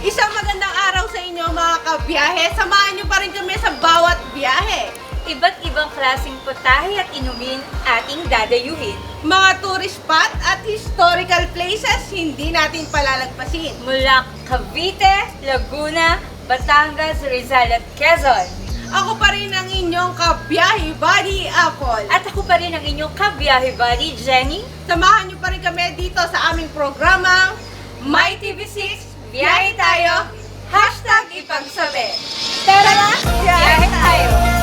Isang magandang araw sa inyo mga kabiyahe. Samahan niyo pa rin kami sa bawat biyahe. Iba't ibang klaseng putahe at inumin ating dadayuhin. Mga tourist spot at historical places hindi natin palalagpasin. Mula Cavite, Laguna, Batangas, Rizal at Quezon. Ako pa rin ang inyong kabiyahe buddy Apple. At ako pa rin ang inyong kabiyahe buddy, Jenny. Samahan niyo pa rin kami dito sa aming programang My TV6, biyahe tayo, hashtag ipagsabi. Tara biyahe tayo!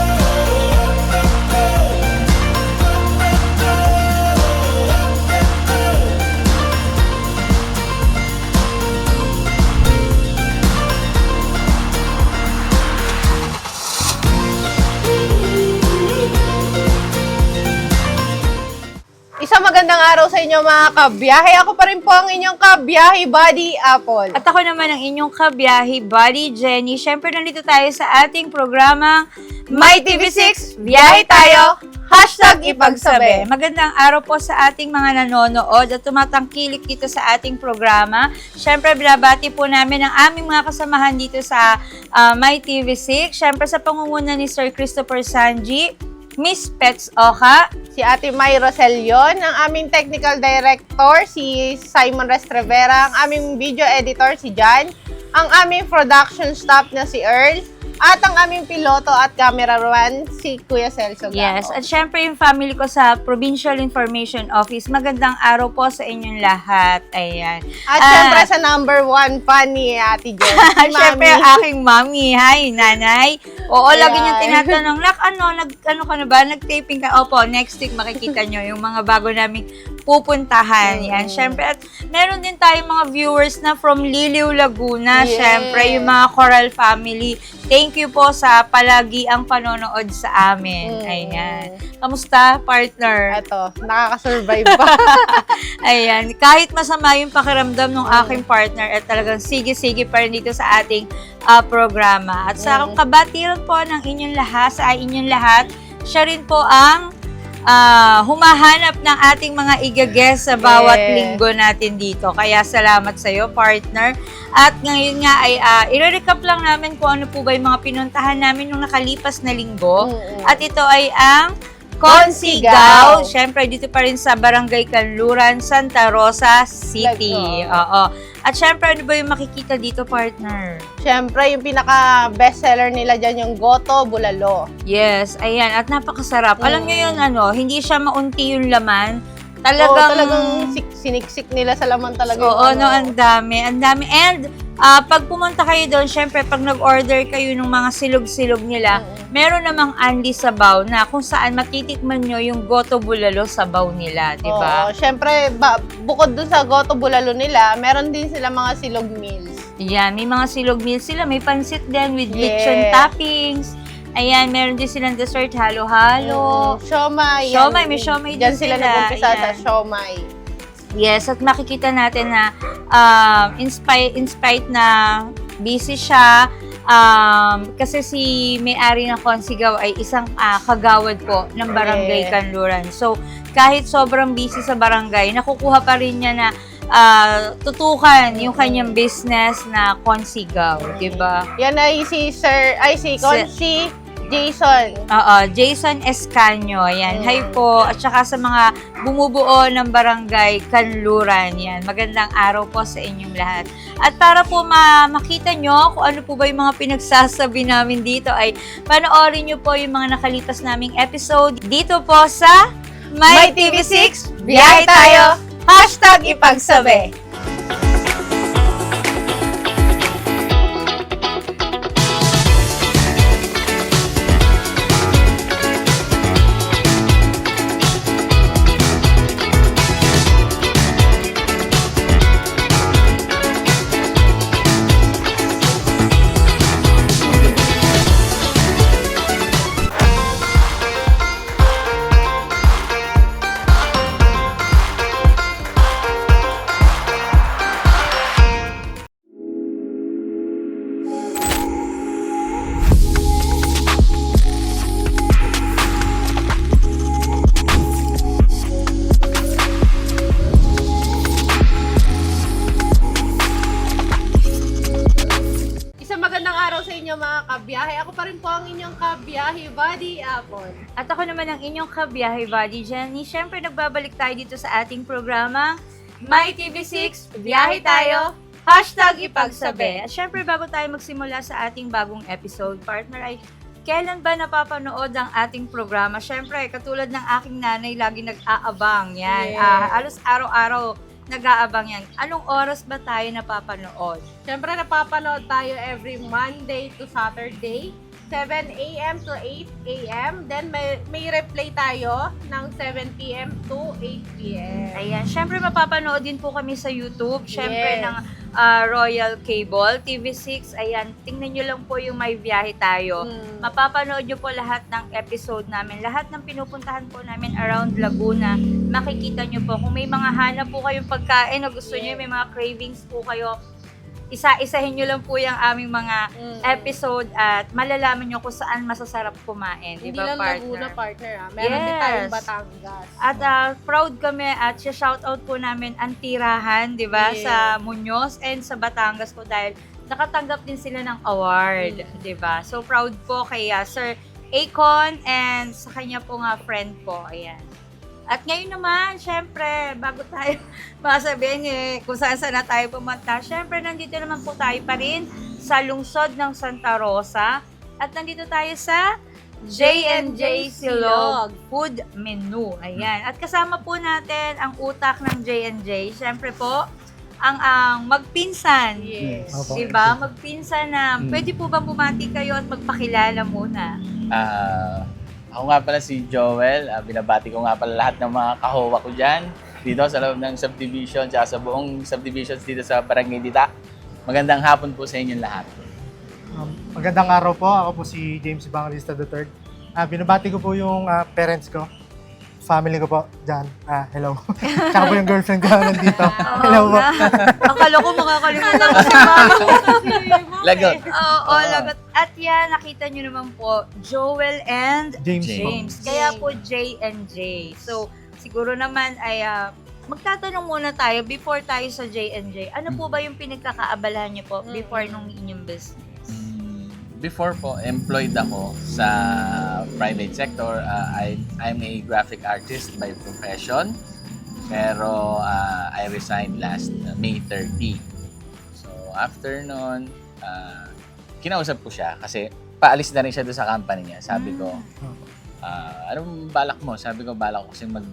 Araw sa inyo mga kabiyahe. Ako pa rin po ang inyong kabiyahe buddy Apple. At ako naman ang inyong kabiyahe buddy, Jenny. Siyempre, nandito tayo sa ating programa My TV6, biyahe tayo, hashtag ipagsabi. Magandang araw po sa ating mga nanonood at tumatangkilik dito sa ating programa. Siyempre, binabati po namin ang aming mga kasamahan dito sa ah, My TV6. Siyempre, sa pangunguna ni Sir Christopher Sanji, Miss Pets Oka, si Ate May Roselion, ang aming technical director, si Simon Restrevera, ang aming video editor, si Jan, ang aming production staff na si Earl, at ang aming piloto at cameraman, si Kuya Celso Gao. Yes, at syempre yung family ko sa Provincial Information Office. Magandang araw po sa inyong lahat. Ayan. At Ah. syempre sa number one fan ni Ate Jen, si Syempre, Mami. aking mami. Hi, nanay. Oo, lagi Ayan. niyong tinatanong, Nak, ano, nag, ano ka na ba? Nag-taping ka? Opo, next week makikita niyo yung mga bago naming pupuntahan. Yan, Mm. syempre. At meron din tayong mga viewers na from Liliw, Laguna. Yes. Syempre, yung mga Coral family. Thank you po sa palagi ang panonood sa amin. Mm. Ayan. Kamusta, partner? Eto, nakakasurvive pa. Ayan, kahit masama yung pakiramdam ng aking partner at talagang sige-sige pa rin dito sa ating ah, programa. At sa Mm. kabatiran po ng inyong lahat, sa inyong lahat, siya rin po ang ah, humahanap ng ating mga igagest sa bawat Yes. linggo natin dito. Kaya salamat sa iyo, partner. At ngayon nga ay uh, i-recap lang namin kung ano po ba yung mga pinuntahan namin nung nakalipas na linggo. Mm-mm. At ito ay ang Consigaw. Siyempre, dito pa rin sa Barangay Kanluran, Santa Rosa City. Oo. At siyempre, ano ba yung makikita dito, partner? syempre, yung pinaka bestseller nila dyan, yung Goto Bulalo. Yes, ayan. At napakasarap. Alam Mm. nyo yun, ano, hindi siya maunti yung laman. Oo, Talagang... talagang sik- siniksik nila sa laman talaga. yung Oo, ano. no, ang dami. Ang dami. And, ah, pag pumunta kayo doon, syempre, pag nag-order kayo ng mga silog-silog nila, Mm. meron namang Andy Sabaw na kung saan matitikman nyo yung goto bulalo sabaw nila, di ba? Oo, syempre, ba, bukod dun sa Goto Bulalo nila, meron din sila mga silog meals. Yan, may mga silog meals sila. May pansit din with Yes. lechon toppings. Ayan, meron din silang dessert halo-halo. Mm, siomay. Siomay, yan. may siomay Diyan din sila sila, nag-umpisa sa siomay. Yes, at makikita natin na um, in, spite, in spite na busy siya, um, kasi si may-ari ng Consigaw ay isang ah, kagawad po ng Barangay Yeah. Kanluran. So, kahit sobrang busy sa barangay, nakukuha pa rin niya na ah, tutukan yung kanyang business na Consigaw, di ba? Yan ay si Sir, ay si Si- Consi Jason. Oo, Jason Escanio, yan. Hi po. At saka sa mga bumubuo ng barangay Kanluran, yan. Magandang araw po sa inyong lahat. At para po ma makita nyo kung ano po ba yung mga pinagsasabi namin dito ay panoorin nyo po yung mga nakalipas naming episode dito po sa My TV6, biyahe tayo! Hashtag ipagsabi! Kabiyahe. Ako pa rin po ang inyong kabiyahe, Buddy Apple. At ako naman ang inyong kabiyahe buddy, Jenny. Siyempre, nagbabalik tayo dito sa ating programa, My TV6, biyahe tayo! Hashtag ipagsabi. At syempre, bago tayo magsimula sa ating bagong episode, partner, ay kailan ba napapanood ang ating programa? Syempre, katulad ng aking nanay, lagi nag-aabang yan. Yes. Ah, halos araw-araw nag-aabang yan. Anong oras ba tayo napapanood? Siyempre, napapanood tayo every Monday to Saturday, 7 a.m. to 8 a.m. Then, may, may replay tayo ng 7 p.m. to 8 p.m. Ayan, syempre mapapanood din po kami sa YouTube, syempre Yes. ng ah, Royal Cable, TV6. Ayan, tingnan nyo lang po yung may biyahe tayo. Mm. Mapapanood nyo po lahat ng episode namin. Lahat ng pinupuntahan po namin around Laguna, makikita nyo po. Kung may mga hanap po kayong pagkain na gusto nyo, Yes. may mga cravings po kayo, isa-isahin nyo lang po yung aming mga Mm. episode at malalaman nyo kung saan masasarap kumain. Hindi Di ba, lang partner? Laguna partner ah. Meron din Yes. tayong Batangas. At ah, proud kami at shoutout po namin ang tirahan, 'di ba, Yes. sa Muñoz and sa Batangas po dahil nakatanggap din sila ng award, Mm. 'di ba? So proud po kay ah, Sir Akon and sa kanya po nga friend po. Ayan. At ngayon naman, syempre, bago tayo masabihin eh, kung saan saan na tayo pumunta, syempre, nandito naman po tayo pa rin sa lungsod ng Santa Rosa. At nandito tayo sa J&J Silog Food Menu. Ayan. At kasama po natin ang utak ng J&J. Syempre po, ang ang magpinsan. Yes. Opo. Diba? Magpinsan na, Mm. pwede po bang bumati kayo at magpakilala muna? Ah, ako nga pala si Joel. Ah, binabati ko nga pala lahat ng mga kahowa ko dyan. Dito sa loob ng subdivision, tsaka sa buong subdivisions dito sa Barangay Dita. Magandang hapon po sa inyong lahat. Um, magandang araw po. Ako po si James Evangelista III. Ah, binabati ko po yung ah, parents ko. Family ko po dyan. Ah, hello. Tsaka po yung girlfriend ko nandito. hello po. nga. Akala ko makakalimutan ko si mama. Lagot. Oo, lagot. At yan, nakita nyo naman po, Joel and James, James. po. James. Kaya po J and J. So, siguro naman ay ah, magtatanong muna tayo before tayo sa J and J. Ano po ba yung pinagkakaabalahan niyo po Mm. before nung inyong business? Before po, employed ako sa private sector. Ah, I, I'm a graphic artist by profession. Pero ah, I resigned last uh, May 30. So after nun, ah, kinausap ko siya kasi paalis na rin siya doon sa company niya. Sabi ko, ah, anong balak mo? Sabi ko, balak ko kasi mag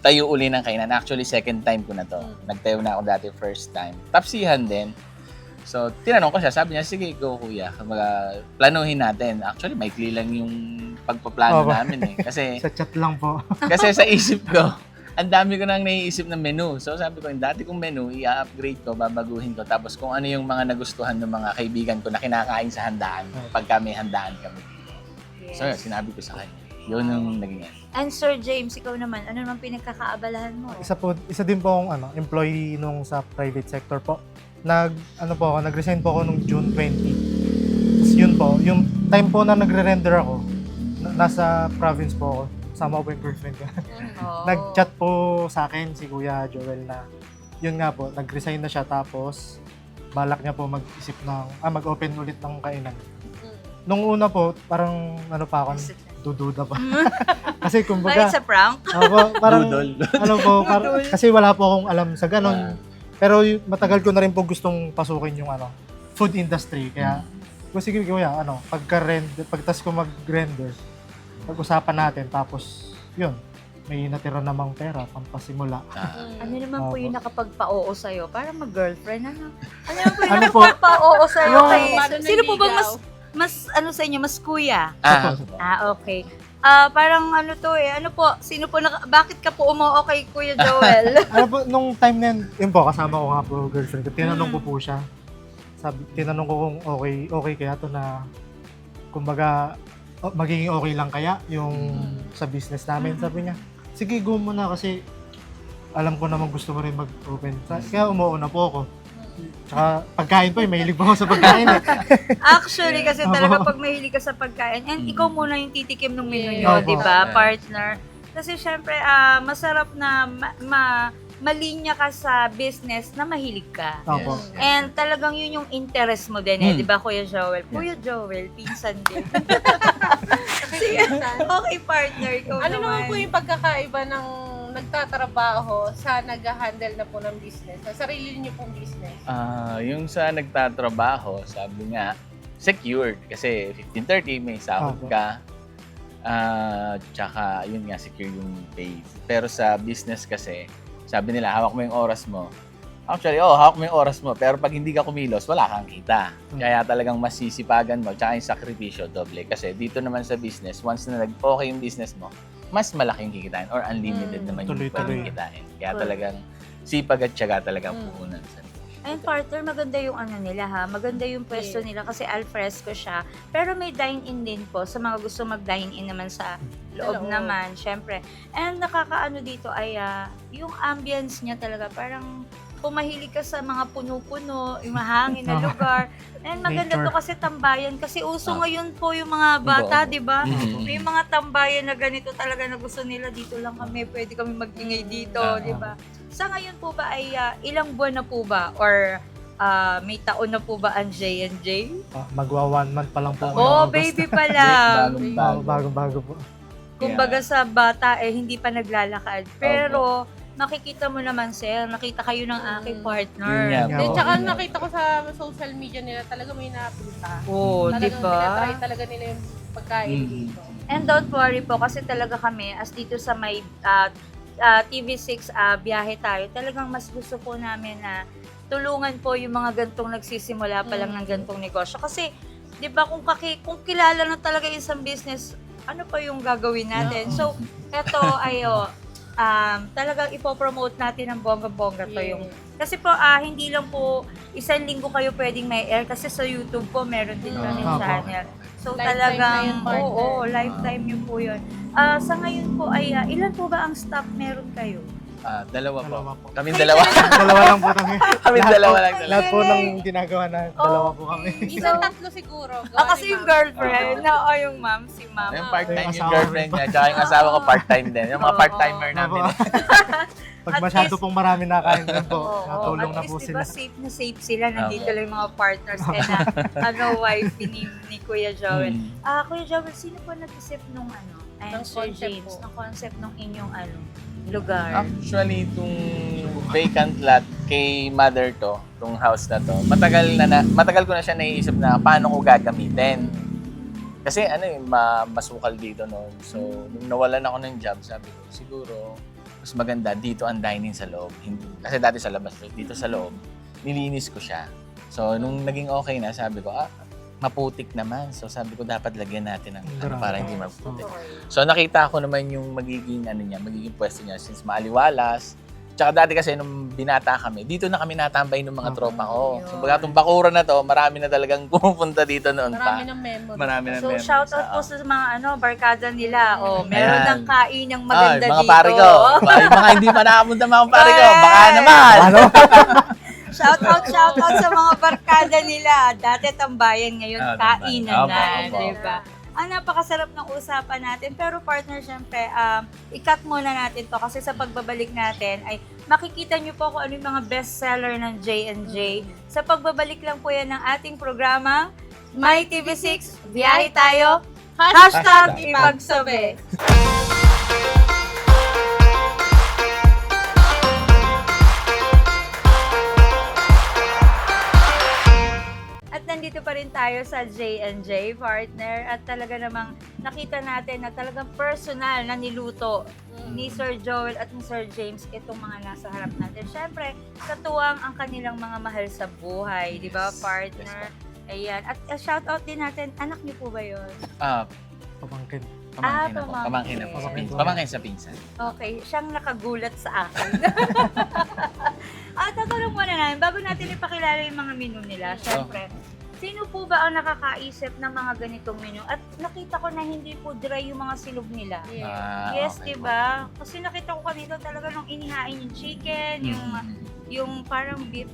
tayo uli ng kainan. Actually, second time ko na to. Nagtayo na ako dati first time. Tapsihan din. So, tinanong ko siya. Sabi niya, sige, go kuya. Kumbaga, planuhin natin. Actually, maikli lang yung pagpaplano Opo. namin eh. Kasi, Sa chat lang po. kasi sa isip ko, ang dami ko nang naiisip ng menu. So sabi ko, yung dati kong menu, i-upgrade ko, babaguhin ko. Tapos kung ano yung mga nagustuhan ng mga kaibigan ko na kinakain sa handaan, pagka may handaan kami. So yun, sinabi ko sa kanya. Yun yung naging yan. And Sir James, ikaw naman, ano naman pinagkakaabalahan mo? Isa po, isa din po akong ano, employee nung sa private sector po. Nag, ano po ako, nag-resign po ako nung June 20. Tapos yun po, yung time po na nagre-render ako, na- nasa province po ako. Sama po yung girlfriend ko. Oo. Nag-chat po sa akin si Kuya Joel na yun nga po, nag-resign na siya tapos balak niya po mag-isip ng, ah, mag-open ulit ng kainan. Nung una po, parang ano pa ako, dududa pa. Kasi Bakit kumbaga, sa prank? ako, parang, Doodle. ano po, parang, kasi wala po akong alam sa Ah, ganon. Pero y- matagal ko na rin po gustong pasukin yung ano, food industry. Kaya, kung sige kuya, ano, pagka-render, pagtas ko mag-render, pag-usapan natin, tapos, yun, may natira namang pera, pampasimula. Ah, Ano naman po Opo. yung nakapagpa-oo sa'yo? Parang mag-girlfriend, ano? Ano naman po yung Ano po? nakapagpa-oo sa'yo? Yung- Kay, Paano sino po bang mas, mas, ano sa inyo, mas kuya? ah, Ah, okay. Ah, parang ano to eh, ano po, sino po, naka, bakit ka po umoo kay Kuya Joel? ano po, nung time na yun, yun po, kasama ko nga po girlfriend ko. Tinanong Mm. ko po siya. Sabi, tinanong ko kung okay, okay kaya to na, kumbaga, oh, magiging okay lang kaya yung Mm. sa business namin. Sabi niya, sige, go mo na kasi alam ko naman gusto mo rin mag-open. Sa- Kaya umuuna po ako. Tsaka pagkain pa, eh, mahilig pa ako sa pagkain eh. Actually, kasi Opo. talaga pag mahilig ka sa pagkain, and ikaw muna yung titikim ng menu nyo, Opo. di ba, Yeah. partner? Kasi syempre, ah, masarap na ma, ma- malinya ka sa business na mahilig ka. Opo. And talagang yun yung interest mo din eh, Hmm. di ba Kuya Joel? Kuya Joel, pinsan din. Pinsan. okay, partner, ikaw Ano naman. naman po yung pagkakaiba ng nagtatrabaho sa nag-handle na po ng business? Sa sarili niyo pong business? Ah, yung sa nagtatrabaho, sabi nga, secured. Kasi 15.30, may sahod Opo. ka. Ah, tsaka, yun nga, secure yung pay. Pero sa business kasi, sabi nila, hawak mo yung oras mo. Actually, oh, hawak mo yung oras mo. Pero pag hindi ka kumilos, wala kang kita. Hmm. Kaya talagang masisipagan mo. Tsaka yung sakripisyo, doble. Kasi dito naman sa business, once na nag-okay yung business mo, mas malaking kikitain or unlimited Hmm. naman yung Tuloy-tuloy. pwedeng kikitain. Kaya Correct. talagang sipag at tiyaga talagang Hmm. puhunan sa Ayun, partner, maganda yung ano nila ha. Maganda yung pwesto nila kasi alfresco siya. Pero may dine-in din po sa mga gusto mag-dine-in naman sa loob loob. naman, syempre. And nakakaano dito ay ah, yung ambience niya talaga parang kung mahilig ka sa mga puno-puno, yung mahangin na lugar. And maganda to kasi tambayan. Kasi uso Ah. ngayon po yung mga bata, di ba? May mga tambayan na ganito talaga na gusto nila. Dito lang kami, pwede kami magingay dito, Ah. di ba? Sa ngayon po ba ay ah, ilang buwan na po ba? Or ah, may taon na po ba ang J&J? Ah, magwa one month pa lang po. Oh, August. baby pa lang. Bagong Bago, bago po. Kumbaga sa bata eh hindi pa naglalakad. Pero makikita mo naman sir, nakita kayo ng aking Mm. partner. Yun nga. Then, Oo. tsaka nakita ko sa social media nila, talaga may napunta. Oh, di Talagang ba? talaga nila yung pagkain Mhm. dito. And don't worry po kasi talaga kami as dito sa may ah, ah, TV6 ah, biyahe tayo, talagang mas gusto po namin na tulungan po yung mga gantong nagsisimula pa lang Mm. ng gantong negosyo. Kasi, di ba, kung, kaki, kung kilala na talaga isang business, ano pa yung gagawin natin? Yeah. So, eto, ayo, um, talagang ipopromote natin ng bongga-bongga to yung kasi po, ah, hindi lang po isang linggo kayo pwedeng may air kasi sa YouTube po meron din kami Opo. channel. So Lifetime talagang, na yun, partner. oo, lifetime yun po yun. Ah, sa ngayon po ay, ah, ilan po ba ang staff meron kayo? Ah, dalawa, Dalawa po. po. Kaming dalawa. dalawa lang po kami. Kami Lahat dalawa po- lang talaga. Lahat po ng ginagawa na dalawa po kami. Isang tatlo siguro. Ah, kasi yung girlfriend, na o yung ma'am, si ma'am. Yung Ah, part-time yung yung asawa girlfriend niya, tsaka yung asawa ko part-time din. Yung mga Oo. part-timer namin. Pag At masyado least- pong marami nakain din po, Oo, natulong at na least, po di sila. ba, safe na safe sila. Nandito lang yung mga partners and na, ano, wife ni, ni Kuya Joel. Mm. Ah, Kuya Joel, sino po nag-isip nung ano? Ng Sir concept James, po. ng concept ng inyong ano, lugar. Actually, itong vacant lot kay mother to, itong house na to, matagal na, na matagal ko na siya naiisip na paano ko gagamitin. Kasi ano eh, ma- masukal dito noon. So, nung nawalan ako ng job, sabi ko, siguro, mas maganda dito ang dining sa loob. Hindi, kasi dati sa labas, dito sa loob, nilinis ko siya. So, nung naging okay na, sabi ko, ah, maputik naman. So, sabi ko, dapat lagyan natin ng ano, para hindi maputik. So nakita ko naman yung magiging ano niya, magiging pwesto niya since maaliwalas. Tsaka dati kasi nung binata kami, dito na kami natambay ng mga Okay. tropa ko. So baga itong bakuran na to, marami na talagang pumupunta dito noon Marami pa. ng memory. Marami na So, shout out po Oo. sa mga ano, barkada nila. O, meron Ayan. ng kain ng maganda Ay, mga dito. pare ko. Ba, yung mga hindi pa nakapunta mga pare ko, baka naman. Ano? Shout out, shout out sa mga barkada nila. Dati tambayan, ngayon Ah, tambayan. kainan Opo, na, di ba? Ang napakasarap ng usapan natin. Pero partner, syempre, um, i-cut muna natin to kasi sa pagbabalik natin ay makikita nyo po kung ano yung mga bestseller ng J&J. Sa pagbabalik lang po yan ng ating programa, My TV6, biyahe tayo, hashtag ipagsabi. Nandito pa rin tayo sa J&J partner at talaga namang nakita natin na talagang personal na niluto Mm. ni Sir Joel at ni Sir James itong mga nasa harap natin. Siyempre, katuwang ang kanilang mga mahal sa buhay, di ba, Yes. partner? Ayan. At uh, shout out din natin, anak niyo po ba yun? Ah, Pamangkin. Ah, pamangkin ako. pamangkin. Pamangkin ako. sa Pamangkin pinsan. ko. Pamangkin sa pinsan. Okay, siyang nakagulat sa akin. At tatanong muna namin, bago natin ipakilala yung mga menu nila, syempre, sino po ba ang nakakaisip ng mga ganitong menu? At nakita ko na hindi po dry yung mga silog nila. Ah, yes, okay di ba? Kasi nakita ko kanina talaga nung inihain yung chicken, yung Mm. yung parang beef,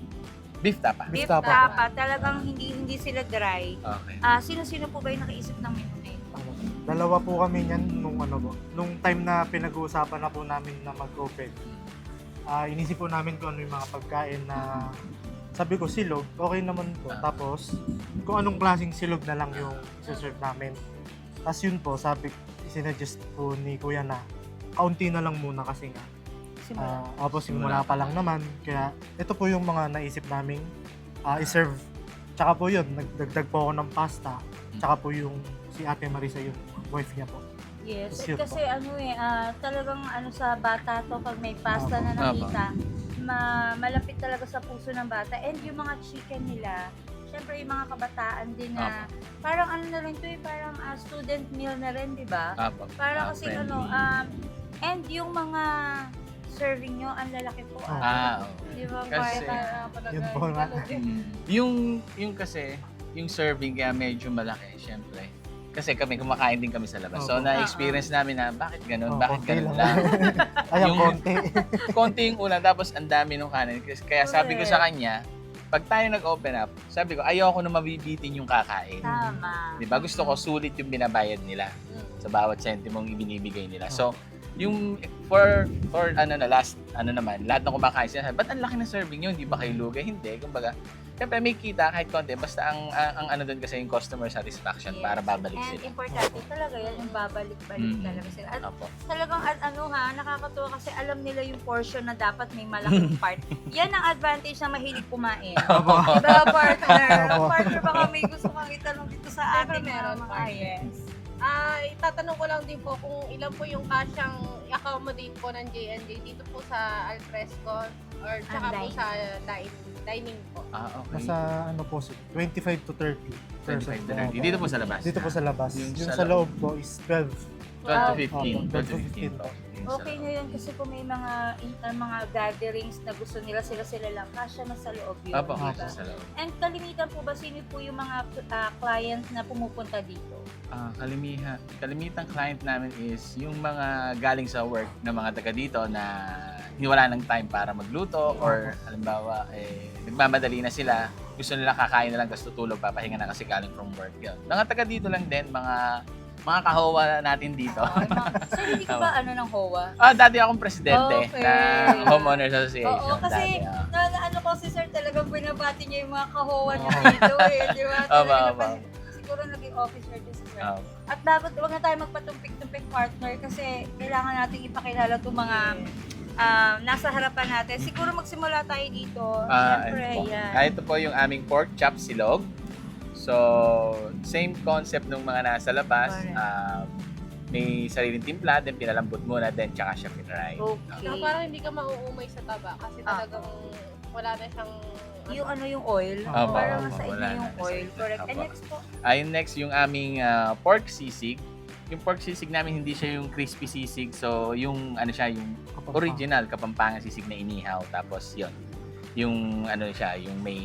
Beef tapa. beef Beef tapa. tapa, talagang hindi hindi sila dry. Okay. Ah, sino-sino po ba yung nakaisip ng menu na ito? Ano, Dalawa po kami niyan nung ano po, nung time na pinag-uusapan na po namin na mag-open. Ah, inisip po namin kung ano yung mga pagkain na sabi ko silog, okay naman po. Ah. Tapos kung anong klaseng silog na lang yung serve namin. Tapos yun po, sabi, sinuggest po ni Kuya na kaunti na lang muna kasi nga. Simula. Ah, opo, simula pa lang naman. Kaya ito po yung mga naisip naming ah, i-serve. Tsaka po yun, nagdagdag po ako ng pasta. Tsaka po yung si Ate Marisa yung wife niya po. Yes, kasi ano eh, ah, talagang ano sa bata to, pag may pasta na Opo. Ma malapit talaga sa puso ng bata. And yung mga chicken nila, syempre yung mga kabataan din na, parang ano na rin to eh, parang ah, student meal na rin, di ba? Apo. Para Ah, kasi friendly. ano, um, and yung mga serving nyo, ang lalaki po. Ah. Ah, oo. Di ba? Kasi- Parang- Yun po nga. Yung, yung kasi, yung serving kaya medyo malaki, syempre. Kasi kami, kumakain din kami sa labas. So, na-experience namin na, bakit ganun? Oh, bakit konti ganun lang? Ay, ang Yung- konti. Konti yung ulam, tapos ang dami ng kanin. Kaya sabi ko sa kanya, pag tayo nag-open up, sabi ko, ayoko na mabibitin yung kakain. Tama. Di ba? Gusto ko sulit yung binabayad nila sa bawat sentimong ibinibigay nila. So, yung for for ano na last ano naman lahat ng kumakain sila ba't ang laki ng serving nyo hindi ba kayo lugi hindi kumbaga syempre may kita kahit konti basta ang ang, ang ano doon kasi yung customer satisfaction Yes. para babalik And sila importante talaga yan, yung babalik-balik Mm. talaga sila. At Opo. talagang at ano ha, nakakatuwa kasi alam nila yung portion na dapat may malaking part. Yan ang advantage na mahilig kumain. diba, partner? Opo. partner, baka may gusto kang itanong dito sa Siyempre ating mga meron, mga partner. yes. Ah, itatanong ko lang din po kung ilan po yung kasyang i-accommodate po ng J&J dito po sa Alfresco or tsaka po dining. sa dine, dining po. ah okay Nasa ano po, 25 to 30. 25 to 30 Opo. dito po sa labas Dito po sa labas. Yung Yung, sa sa loob po is 12. 12 to Opo, 15 12 to 15 15 po Yung sa Okay na yun kasi kung may mga in- uh, mga gatherings na gusto nila sila-sila lang, kasya na sa loob yun. Opo, diba? sa loob. And kalimitan po ba sino po yung mga uh, clients na pumupunta dito? Ah, kalimihan, kalimitang client namin is yung mga galing sa work na mga taga dito na hindi wala ng time para magluto or halimbawa eh, nagmamadali na sila, gusto nila kakain na lang tapos tutulog, papahinga na kasi galing from work. Yun. Mga taga dito lang din, mga mga kahawa natin dito. Okay, mga- so hindi ka ba ano ng HOA? ah, dati akong presidente Okay. ng Homeowners Association. Oo, kasi dati, ah. na, na ano ko si sir talagang binabati niya yung mga kahowa niya Oo. dito eh, di ba? Opo. napansin- Siguro naging officer din Ah, At dapat huwag na tayo magpatumpik-tumpik partner kasi kailangan nating ipakilala itong mga um, nasa harapan natin. Siguro magsimula tayo dito. Ah, Siyempre, po. yan. Ah, ito po yung aming pork chop silog. So, same concept nung mga nasa labas. Correct. Ah, may sariling timpla, then pinalambot muna, then tsaka siya pinry. Okay. Saka parang hindi ka mauumay sa taba kasi Ah. talagang wala na siyang Yung ano yung oil. Opo, parang opo, wala inyo yung oil. Correct. And Opo. next po, Ayun next, yung aming ah, pork sisig. Yung pork sisig namin hindi siya yung crispy sisig. So, yung ano siya, yung original kapampangan sisig na inihaw. Tapos, yon yung ano siya, yung may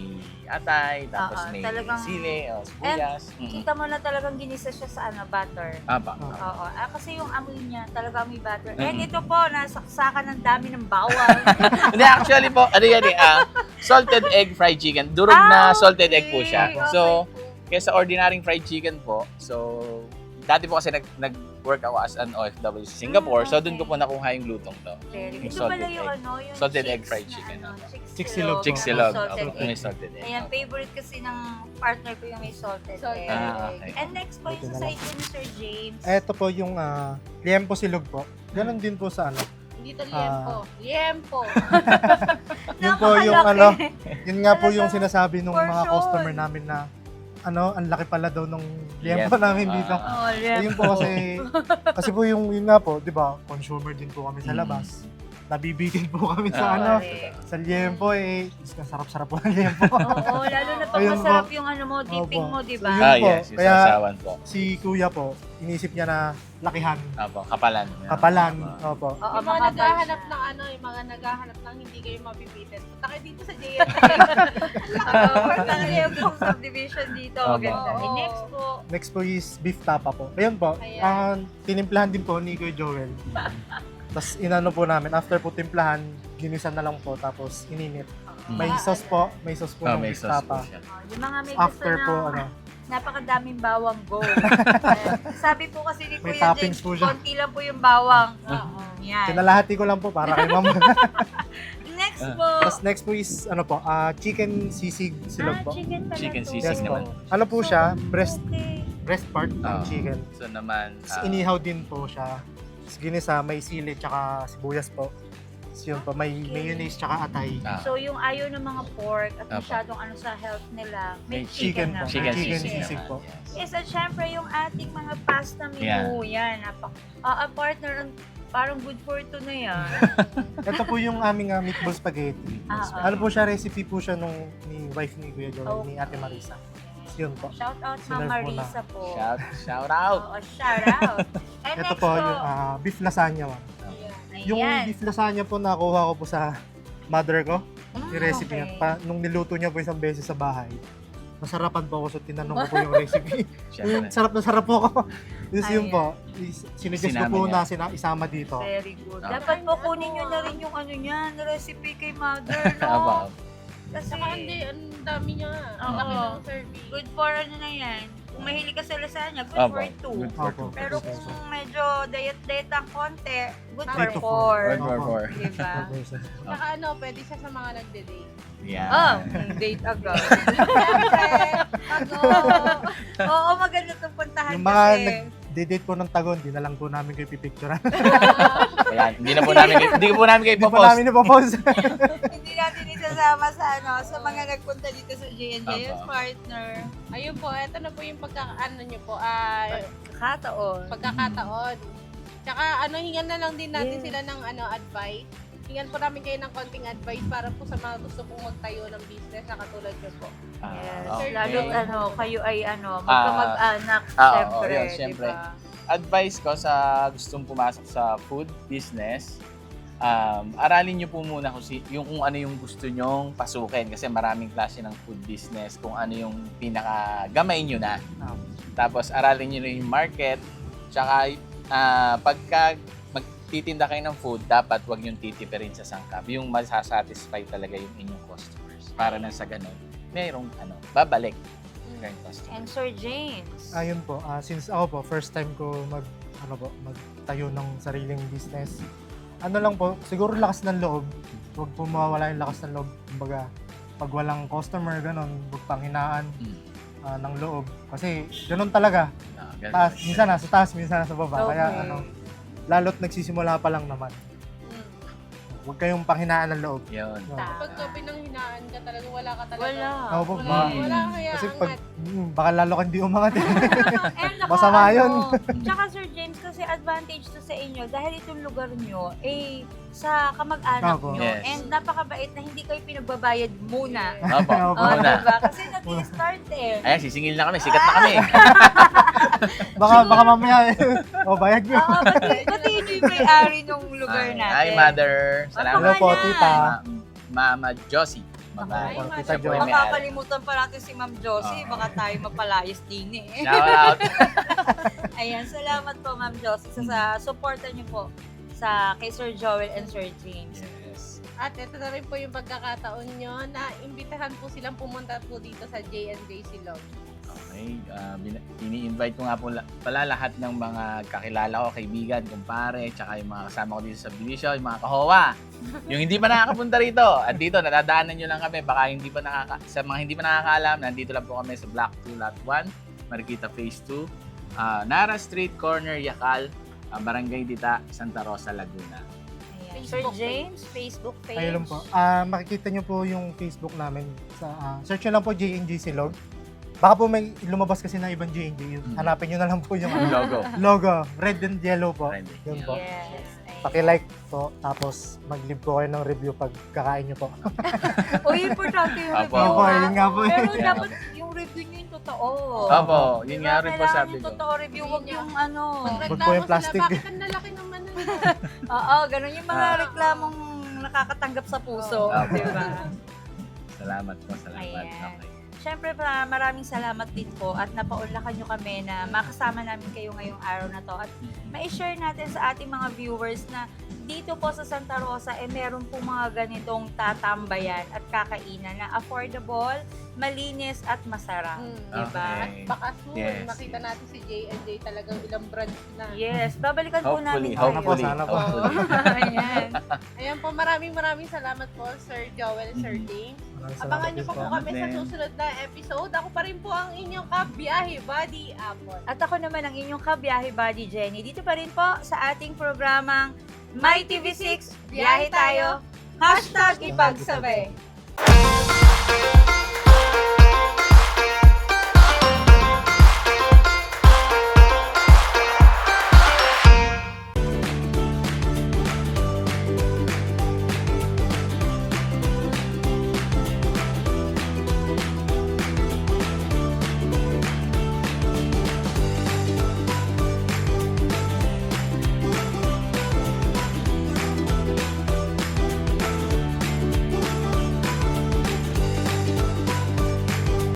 atay, tapos Oo, may talagang- sili, o sibuyas. Mm-mm. kita mo na talagang ginisa siya sa ano, butter. Apa. Ah. Oo. Ah, kasi yung amoy niya, talaga amoy butter. And Mm-mm. ito po, nasaksakan ng dami ng bawal. Hindi, actually po, ano yan eh, ah, salted egg fried chicken. Durog Ah, na salted egg po siya. okay, So, okay po. kaya sa ordinaryong fried chicken po, so, dati po kasi nag, nag-work ako as an OFW sa Singapore, Ah, so doon ko po nakuha yung lutong to. Very Yung good. Ito pala salted yung egg. ano, yung Salted egg fried na chicken, ano, opo. chicks Chicks silog. silog. Chicks Oo, silog. salted Opo, egg. may salted egg. Ayan, favorite kasi ng partner ko yung may salted Salted egg. Ah, okay. And next po yung sa side ko ni Sir James. Ito po yung uh, liempo silog po. Ganon din po sa ano. Hindi to liempo. Liempo. Yun po yung ano, yun nga po yung sinasabi ng mga portion. customer namin na ano, ang laki pala daw nung liempo Liempo, namin dito. ah. Oh, yeah. Ayun po kasi, kasi po yung, yun nga po, di ba, consumer din po kami sa Mm. labas. Nabibitin po kami sa Ah. ano, Correct. sa liempo eh. Ko, sarap-sarap po ng liempo. Oo, lalo na pag Ayun po. masarap yung ano mo, dipping Opo. mo, di ba? Yun Ah, po. yes, yung Kaya- sasawan po. si kuya po, inisip niya na lakihan, Opo, kapalan. kapalan. Opo. Opo. Oo, yung mga naghahanap siya. ng ano, yung mga naghahanap ng hindi kayo mapipitin. Punta kayo dito sa JNT. Oo, na kayo yung subdivision dito. Opo. Ganda. Oo. Eh, next po, Next po is beef tapa po. Ayun po, Ayan. ang tinimplahan din po ni Kuya Joel. Tapos inano po namin, after po timplahan, ginisa na lang po, tapos ininit. May Ah, sauce po, may sauce po Oh, ng may sauce po tapa. siya. oh, yung mga may gusto After na po, ano, napakadaming bawang go. Sabi po kasi ni May Kuya toppings James, po siya. konti lang po yung bawang. Oo. Yan. kinalahati ko lang po para kay ma'am. Next Ah. po. Tapos next po is, ano po, ah, chicken sisig silog ah, po. chicken pala Chicken to. sisig Yes po. naman. Ano po siya, breast Okay. breast part ng Ah. chicken. So naman, Tapos ah, inihaw din po siya. Tapos ginisa, may sili tsaka sibuyas po. Tapos yun po, may Okay. mayonnaise tsaka atay. ah, So yung ayaw ng mga pork at Apa. masyadong ano sa health nila, may May chicken, chicken naman. po. chicken, Chicken sisig, sisig naman. po. Yes. Yes, at syempre yung ating mga pasta menu, yan. Napak ah, ah, partner, ang- parang good for ito na yan. Ito po yung aming ah, meatball spaghetti. Ah, ah. Ano po siya, recipe po siya nung ni wife ni Kuya Joel, ni Okay. Ate Marisa. Yun po. Shout out Sinerve Mama mo na. Risa po. Shout, shout out! Oo, shout out. And Ito next po, yung ah, beef lasagna. ma'am. Ayan. Yung beef lasagna po nakuha ko po sa mother ko. Mm, Yung recipe niya. okay. Pa, nung niluto niya po isang beses sa bahay, masarapan po ako so tinanong ko po yung recipe. yung Siyempre. sarap na sarap po ako. Tapos yun Ayan. po, is- sinuggest ko Sinama po niya. na sina- isama dito. Very good. Ah. Dapat po kunin nyo na rin yung ano niyan, recipe kay mother, no? Kasi Saka hindi, ang dami niya. Ang Oo. laki ng serving. good for ano na yan. Kung mahilig ka sa lasagna, good Opo. for two. Good for two. Pero kung medyo diet-diet ang konti, good for Three to four. four. Good for four. Diba? Saka ano, pwede siya sa mga nagde-date. Yeah. Oh, date agad. Siyempre, ako. Oo, maganda itong puntahan Yung mga kasi. Nag-date po ng tagon, di na lang po namin kayo pipicturean. Wala, hindi na po namin, hindi ko po namin kayo Hindi po ipopost. namin ipopost. Hindi natin isasama sa ano, sa mga nagpunta dito sa J&J Opo. partner. Ayun po, eto na po yung pagkakaano nyo po. ah Kataon. pagkakataon. Tsaka ano, hingan na lang din natin Yes. sila ng ano advice. Hingan po namin kayo ng konting advice para po sa mga gusto pong magtayo ng business na katulad nyo po. Ah, Yes. okay. Lalo ano, kayo ay ano, Ah, magkamag-anak, ah, oo, syempre, yun, syempre. diba? advice ko sa gustong pumasok sa food business, um, aralin nyo po muna kung, si, yung, kung ano yung gusto nyong pasukin kasi maraming klase ng food business, kung ano yung pinaka gamay nyo na. Ah. Tapos aralin nyo na yung market, tsaka ah, pagka magtitinda kayo ng food, dapat wag yung titipirin sa sangkap. Yung masasatisfy talaga yung inyong customers. Para na sa ganun, mayroong ano, babalik yung customer. And Sir James. Ayun po, ah, since ako po, first time ko mag, ano po, magtayo ng sariling business. Ano lang po, siguro lakas ng loob. Huwag po mawawala yung lakas ng loob. Kumbaga, pag walang customer, ganun, huwag panghinaan Mm. ah, ng loob. Kasi, ganun talaga. Ah, ganun. Taas, minsan nasa taas, minsan nasa baba. Kaya, Okay. ano, lalo't nagsisimula pa lang naman. Mm. Huwag kayong panghinaan ng loob. Yun. No. Pag ka pinanghinaan ka talaga, wala ka talaga. Wala. Oo po, Wala, baka- wala kaya Kasi angat. pag, mm, baka lalo kang di umangat. eh. And Masama yun. ano, Tsaka Sir James, kasi advantage to sa inyo dahil itong lugar nyo, eh, sa kamag-anak Opo. nyo. Yes. And napakabait na hindi kayo pinagbabayad muna. Opo, Opo. Oh, muna. diba? Kasi nag-start eh. Ayan, sisingil na kami. Sikat na kami. baka, baka mamaya, o bayad nyo. Oo, pati, pati yun yung may-ari ng lugar Ay, natin. Hi, mother. Salamat. Hello po, tita. Mama Josie. Bye. Ay, Tita. Jo. Baka- Makakalimutan pa natin si Ma'am Josie, Oo. baka tayo mapalayas din eh. Shout out. Ayan, salamat po Ma'am Josie sa, sa suporta niyo po sa kay Sir Joel and Sir James. Yes. At ito na rin po yung pagkakataon nyo na imbitahan po silang pumunta po dito sa J&J Silog. Okay. bin- ini-invite ko nga po la- pala lahat ng mga kakilala ko, kaibigan, kumpare, tsaka yung mga kasama ko dito sa Benicio, yung mga kahowa. yung hindi pa nakakapunta rito. At dito, nadadaanan nyo lang kami. Baka hindi pa nakaka... Sa mga hindi pa nakakaalam, nandito lang po kami sa Block 2, Lot 1, Marikita Phase 2, ah, Nara Street, Corner, Yakal, ah, Barangay Dita, Santa Rosa, Laguna. Ayan. Sir Facebook James, Facebook page. Ayun lang po. Ah, makikita nyo po yung Facebook namin. Sa, ah, search nyo lang po JNG Silog. Baka po may lumabas kasi na ibang J&J. Yun, Hanapin nyo na lang po yung ano, Logo. logo. Red and yellow po. Red and Yun yellow. po. Yes. ayan. Paki-like po, tapos mag-leave po kayo ng review pag kakain nyo po. O, importante yung Apo. review. Opo, ah. yun nga po. Pero dapat yung review nyo yung totoo. Opo, yun Diba? nga rin po Kailangan sabi yung ko. totoo review, wag yung ano. Wag po yung plastic. Sila, bakit ang lalaki naman ng Oo, ganun yung mga Ah. reklamong nakakatanggap sa puso. Oo. Di ba? Salamat po, salamat. Ayan. Okay. Siyempre, pa, maraming salamat din po at napaunlakan nyo kami na makasama namin kayo ngayong araw na to. At ma-share natin sa ating mga viewers na dito po sa Santa Rosa, eh meron po mga ganitong tatambayan at kakainan na affordable, malinis at masarap. Mm. Diba? Okay. Baka soon, Yes. makita natin si J&J talagang ilang branch na. Yes, babalikan po namin Hopefully, kayo. hopefully, Sana po. hopefully. Ayan. Ayan po, maraming maraming salamat po, Sir Joel, Sir James. Maraming salamat Abangan niyo pa po po. kami sa Then- susunod na episode. Ako pa rin po ang inyong kabiyahe, Buddy Apple. At ako naman ang inyong kabiyahe buddy Jenny. Dito pa rin po sa ating programang My TV6, biyahe tayo, hashtag ipagsabi.